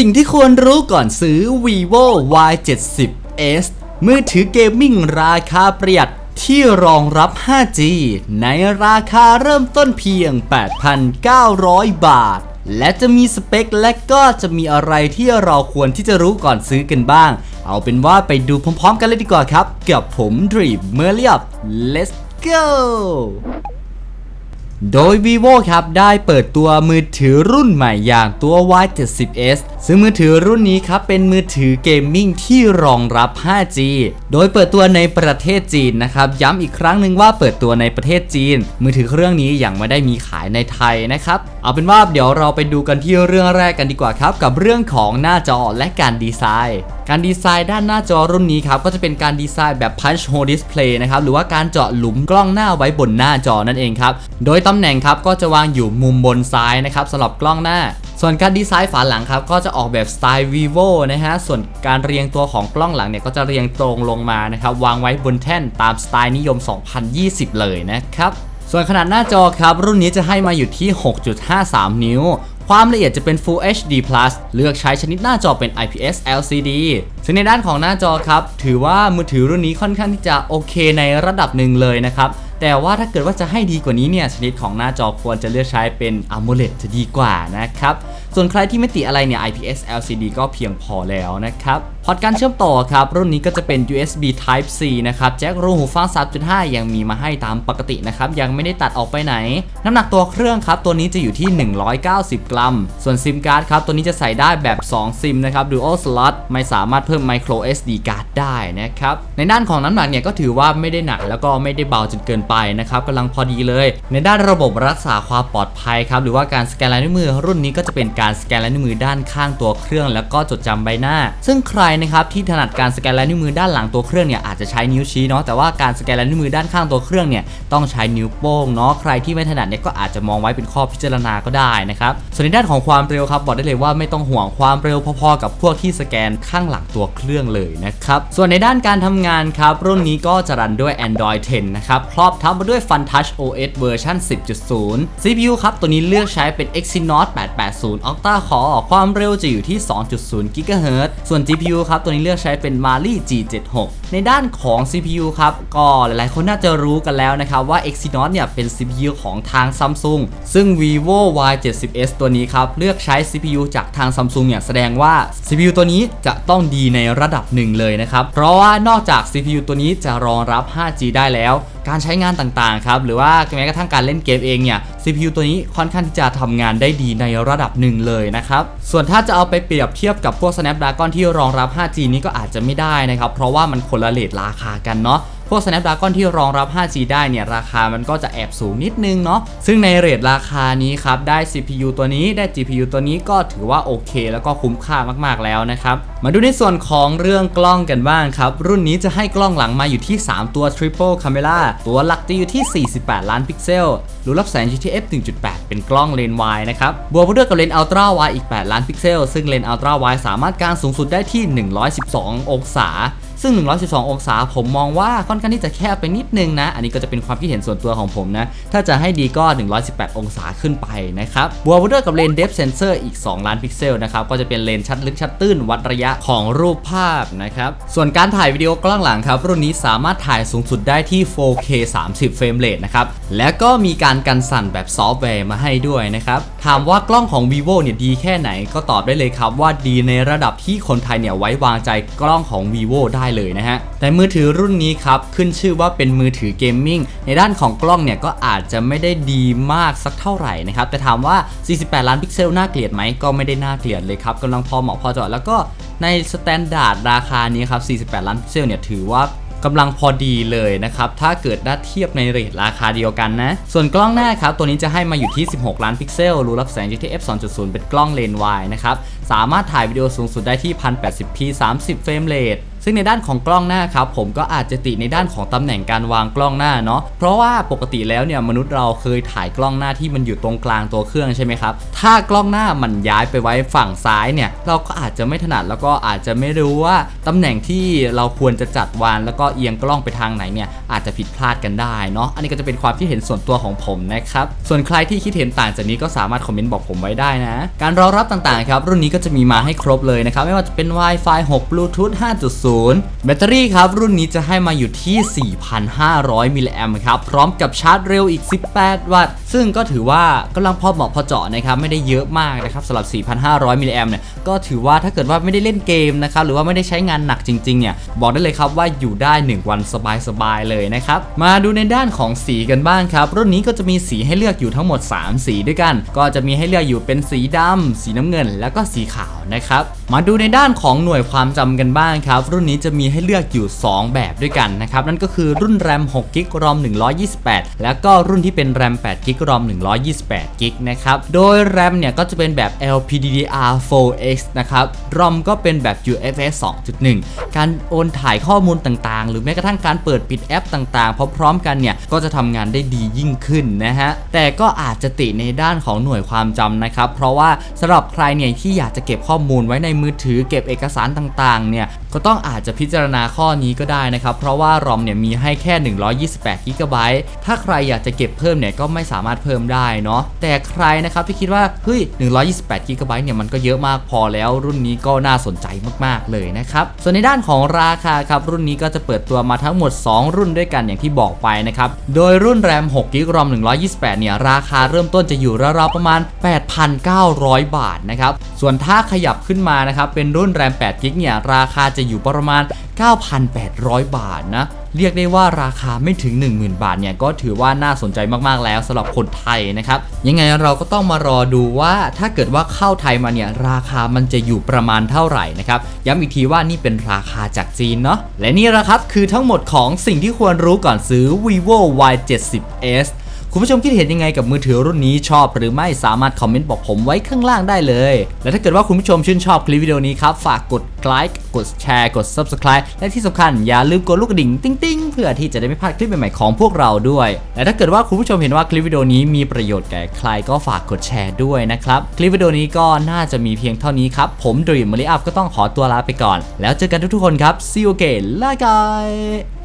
สิ่งที่ควรรู้ก่อนซื้อ vivo y 7 0 s มือถือเกมมิ่งราคาประหยัดที่รองรับ 5G ในราคาเริ่มต้นเพียง 8,900 บาท และจะมีสเปคและก็จะมีอะไรที่เราควรที่จะรู้ก่อนซื้อกันบ้าง เอาเป็นว่าไปดูพร้อมๆกันเลยดีกว่าครับ กับผม Dream เมเลียบ let's go โดย vivo ครับได้เปิดตัวมือถือรุ่นใหม่อย่างตัว y 7 0 s ซึ่งมือถือรุ่นนี้ครับเป็นมือถือเกมมิ่งที่รองรับ 5G โดยเปิดตัวในประเทศจีนนะครับย้ำอีกครั้งหนึ่งว่าเปิดตัวในประเทศจีน มือถือเครื่องนี้ยังไม่ได้มีขายในไทยนะครับเอาเป็นว่าเดี๋ยวเราไปดูกันที่เรื่องแรกกันดีกว่าครับ กับเรื่องของหน้าจอและการดีไซน์ การดีไซน์ด้านหน้าจอรุ่นนี้ครับก็จะเป็นการดีไซน์แบบ punch hole display นะครับหรือว่าการเจาะหลุมกล้องหน้าไว้บนหน้าจอนั่นเองครับโดยตำแหน่งครับก็จะวางอยู่มุมบนซ้ายนะครับสำหรับกล้องหน้า ส่วนการดีไซน์ฝาหลังครับก็จะออกแบบสไตล์ vivo นะฮะส่วนการเรียงตัวของกล้องหลังเนี่ยก็จะเรียงตรงลงมานะครับวางไว้บนแท่นตามสไตล์นิยม 2020 เลยนะครับส่วนขนาดหน้าจอครับ รุ่นนี้จะให้มาอยู่ที่ 6.53 นิ้ว ความละเอียดจะเป็น Full HD Plus เลือกใช้ชนิดหน้าจอเป็น IPS LCD ซึ่งในด้านของหน้าจอครับ ถือว่ามือถือรุ่นนี้ค่อนข้างที่จะโอเคในระดับหนึ่งเลยนะครับ แต่ว่าถ้าเกิดว่าจะให้ดีกว่านี้เนี่ยชนิดของหน้าจอควรจะเลือกใช้เป็น AMOLED จะดีกว่านะครับ ส่วนใครที่ไม่ติอะไรเนี่ย IPS LCD ก็เพียงพอแล้วนะครับ พอร์ตการเชื่อมต่อครับ รุ่นนี้ก็จะเป็น USB Type C นะครับ แจ็ครูหูฟัง 3.5 ยังมีมาให้ตามปกตินะครับ ยังไม่ได้ตัดออกไปไหน น้ำหนักตัวเครื่องครับ ตัวนี้จะอยู่ที่ 190 กรัม ส่วนซิมการ์ดครับ ตัวนี้จะใส่ได้แบบ 2 ซิมนะครับ Dual Slot ไม่สามารถเพิ่ม Micro SD card ได้นะครับ ในด้านของน้ำหนักเนี่ยก็ถือว่าไม่ได้หนักแล้วก็ไม่ได้เบาจนเกินไปนะครับกำลังพอดีเลย ในด้านระบบรักษาความปลอดภัยครับหรือว่าการสแกนลายนิ้วมือ รุ่นนี้ก็จะเป็นการสแกนลายนิ้วมือด้านข้างตัวเครื่อง แล้วก็จดจำใบหน้า ซึ่งใครนะครับที่ถนัดการสแกนลายนิ้วมือด้านหลังตัวเครื่องเนี่ยอาจจะใช้นิ้วชี้เนาะแต่ว่าการสแกนลายนิ้วมือด้านข้างตัวเครื่องเนี่ยต้องใช้นิ้วโป้งเนาะใครที่ไม่ถนัดเนี่ยก็อาจจะมองไว้เป็นข้อพิจารณาก็ได้นะครับส่วนในด้านของความเร็วครับบอกได้เลยว่าไม่ต้องห่วงความเร็วพอๆ กับพวกที่สแกนข้างหลังตัวเครื่องเลยนะครับส่วนในด้านการทำงานครับรุ่นนี้ก็จะรันด้วย Android 10 นะครับครอบทับมาด้วย FunTouch OS เวอร์ชัน10.0 CPU ครับตัวนี้เลือกใช้เป็น Exynos 880 Octa Core ความเร็วจะอยู่ที่ 2.0 GHz ส่วน GPU ครับ ตัวนี้เลือกใช้เป็น Mali G76 ในด้านของ CPU ครับ ก็หลายๆ คนน่าจะรู้กันแล้วนะครับว่า Exynos เนี่ยเป็น CPU ของทาง Samsung ซึ่ง Vivo Y70s ตัวนี้ครับ เลือกใช้ CPU จากทาง Samsung เนี่ยแสดงว่า CPU ตัวนี้จะต้องดีในระดับหนึ่งเลยนะครับ เพราะว่านอกจาก CPU ตัวนี้จะรองรับ 5G ได้แล้ว การใช้งานต่างๆ ครับ หรือว่าแม้กระทั่งการเล่นเกมเองเนี่ย CPU ตัวนี้ค่อนข้างที่จะทำงานได้ดีในระดับหนึ่งเลยนะครับ ส่วนถ้าจะเอาไปเปรียบเทียบกับพวก Snapdragon ที่รองรับ 5G นี้ก็อาจจะไม่ได้นะครับ เพราะว่ามันคนละเลทราคากันเนาะพวก Snapdragon ที่รองรับ 5G ได้เนี่ยราคามันก็จะแอบสูงนิดนึงเนาะ ซึ่งในเรทราคานี้ครับได้ CPU ตัวนี้ได้ GPU ตัวนี้ก็ถือว่าโอเค แล้วก็คุ้มค่ามากๆแล้วนะครับ มาดูในส่วนของเรื่องกล้องกันบ้างครับ รุ่นนี้จะให้กล้องหลังมาอยู่ที่ 3 ตัว Triple Camera ตัวหลักจะอยู่ที่ 48 ล้านพิกเซลรูรับแสง GTF 1.8 เป็นกล้องเลนส์วายนะครับ บวกไปด้วยกับเลนส์ Ultra Wide อีก 8 ล้านพิกเซล ซึ่งเลนส์ Ultra Wide สามารถการสูงสุดได้ที่ 112 องศา ซึ่ง 112 องศาผมมองว่าค่อนข้างที่จะแคบไปนิดนึงนะ อันนี้ก็จะเป็นความคิดเห็นส่วนตัวของผมนะ ถ้าจะให้ดีก็ 118 องศาขึ้นไปนะครับบวกไปด้วยกับเลนส์ Depth Sensor อีก 2 ล้านพิกเซลนะครับ ก็จะเป็นเลนชัดลึกชัดตื้นวัดระยะของรูปภาพนะครับ ส่วนการถ่ายวิดีโอกล้องหลังครับ รุ่นนี้สามารถถ่ายสูงสุดได้ที่ 4K 30 เฟรมเรทนะครับ และก็มีการกันสั่นแบบซอฟต์แวร์มาให้ด้วยนะครับ ถามว่ากล้องของ vivo เนี่ยดีแค่ไหนก็ตอบได้เลยครับว่าดีในระดับที่คนไทยเนี่ยไว้วางใจกล้องของ vivo ได้เลยนะฮะ แต่มือถือรุ่นนี้ครับ ขึ้นชื่อว่าเป็นมือถือเกมมิ่งในด้านของกล้องเนี่ยก็อาจจะไม่ได้ดีมากสักเท่าไหร่นะครับ แต่ถามว่า 48 ล้านพิกเซลน่าเกลียดไหมก็ไม่ได้น่าเกลียดเลยครับกำลังพอเหมาะพอเจาะแล้วก็ในสแตนดาร์ดราคานี้ครับ 48 ล้านพิกเซลเนี่ยถือว่ากำลังพอดีเลยนะครับ ถ้าเกิดได้เทียบในเรทราคาเดียวกันนะ ส่วนกล้องหน้าครับ ตัวนี้จะให้มาอยู่ที่ 16 ล้านพิกเซล รูรับแสง GTF 2.0 เป็นกล้องเลนส์วายนะครับ สามารถถ่ายวิดีโอสูงสุดได้ที่ 1080p 30 เฟรมเรท ซึ่งในด้านของกล้องหน้าครับผมก็อาจจะติในด้านของตำแหน่งการวางกล้องหน้าเนาะเพราะว่าปกติแล้วเนี่ยมนุษย์เราเคยถ่ายกล้องหน้าที่มันอยู่ตรงกลางตัวเครื่องใช่ไหมครับถ้ากล้องหน้ามันย้ายไปไว้ฝั่งซ้ายเนี่ยเราก็อาจจะไม่ถนัดแล้วก็อาจจะไม่รู้ว่าตำแหน่งที่เราควรจะจัดวางแล้วก็เอียงกล้องไปทางไหนเนี่ยอาจจะผิดพลาดกันได้เนาะอันนี้ก็จะเป็นความคิดเห็นส่วนตัวของผมนะครับส่วนใครที่คิดเห็นต่างจากนี้ก็สามารถคอมเมนต์บอกผมไว้ได้นะ การรองรับต่างๆครับรุ่นนี้ก็จะมีมาให้ครบเลยนะครับไม่ว่าจะเป็น Wi-Fi 6 Bluetooth 5.0แบตเตอรี่ครับ รุ่นนี้จะให้มาอยู่ที่ 4,500 มิลลิแอมครับ พร้อมกับชาร์จเร็วอีก 18 วัตต์ ซึ่งก็ถือว่ากำลังพอเหมาะพอเจาะนะครับ ไม่ได้เยอะมากนะครับสำหรับ 4,500 มิลลิแอมเนี่ย ก็ถือว่าถ้าเกิดว่าไม่ได้เล่นเกมนะครับ หรือว่าไม่ได้ใช้งานหนักจริง ๆ เนี่ย บอกได้เลยครับว่าอยู่ได้ 1 วันสบาย ๆ เลยนะครับ มาดูในด้านของสีกันบ้างครับ รุ่นนี้ก็จะมีสีให้เลือกอยู่ทั้งหมด 3 สีด้วยกัน ก็จะมีให้เลือกอยู่เป็นสีดำสีน้ำเงิน แล้วก็สีขาวนะครับ มาดูในด้านของหน่วยความจำกันบ้างครับรุ่นนี้จะมีให้เลือกอยู่ 2 แบบด้วยกันนะครับ นั่นก็คือรุ่นแรม6กิกรอม128 แล้วก็รุ่นที่เป็นแรม8กิกรอม128กิกนะครับ โดยแรมเนี่ยก็จะเป็นแบบ LPDDR4X นะครับรอมก็เป็นแบบ UFS 2.1 การโอนถ่ายข้อมูลต่างๆ หรือแม้กระทั่งการเปิดปิดแอปต่างๆ พร้อมๆกันเนี่ย ก็จะทำงานได้ดียิ่งขึ้นนะฮะ แต่ก็อาจจะติในด้านของหน่วยความจำนะครับ เพราะว่าสำหรับใครเนี่ยที่อยากจะเก็บข้อมูลไว้ในมือถือเก็บเอกสารต่างๆ เนี่ย ก็ต้องอาจจะพิจารณาข้อนี้ก็ได้นะครับ เพราะว่ารอมเนี่ยมีให้แค่ 128 g b ถ้าใครอยากจะเก็บเพิ่มเนี่ยก็ไม่สามารถเพิ่มได้เนาะแต่ใครนะครับที่คิดว่าเฮ้ย 128 g b เนี่ยมันก็เยอะมากพอแล้วรุ่นนี้ก็น่าสนใจมากๆเลยนะครับส่วนในด้านของราคาครับรุ่นนี้ก็จะเปิดตัวมาทั้งหมด 2 รุ่นด้วยกันอย่างที่บอกไปนะครับโดยรุ่นแรม6 g b รอม128 เนี่ยราคาเริ่มต้นจะอยู่ราวๆประมาณ 8,900 บาทนะครับส่วนถ้าขยับขึ้นมานะครับเป็นรุ่นแรม8 g b เนี่ยราคาจะอยู่ประประมาณ 9,800 บาทนะ เรียกได้ว่าราคาไม่ถึง 10,000 บาทเนี่ยก็ถือว่าน่าสนใจมากๆแล้วสำหรับคนไทยนะครับ ยังไงเราก็ต้องมารอดูว่าถ้าเกิดว่าเข้าไทยมาเนี่ยราคามันจะอยู่ประมาณเท่าไหร่นะครับ ย้ำอีกทีว่านี่เป็นราคาจากจีนเนาะและนี่แหละครับคือทั้งหมดของสิ่งที่ควรรู้ก่อนซื้อ vivo y 7 0 s คุณผู้ชมคิดเห็นยังไงกับมือถือรุ่นนี้ชอบหรือไม่สามารถคอมเมนต์บอกผมไว้ข้างล่างได้เลย และถ้าเกิดว่าคุณผู้ชมชื่นชอบคลิปวิดีโอนี้ครับ ฝากกดไลค์กดแชร์กด Subscribe และที่สำคัญอย่าลืมกดลูกกระดิ่งติ๊งๆ เพื่อที่จะได้ไม่พลาดคลิปใหม่ๆของพวกเราด้วย และถ้าเกิดว่าคุณผู้ชมเห็นว่าคลิปวิดีโอนี้มีประโยชน์แก่ใครก็ฝากกดแชร์ด้วยนะครับ คลิปวิดีโอนี้ก็น่าจะมีเพียงเท่านี้ครับ ผมดรีมมาริอัพก็ต้องขอตัวลาไปก่อน แล้วเจอกันทุกๆคนครับ see you again ลา guys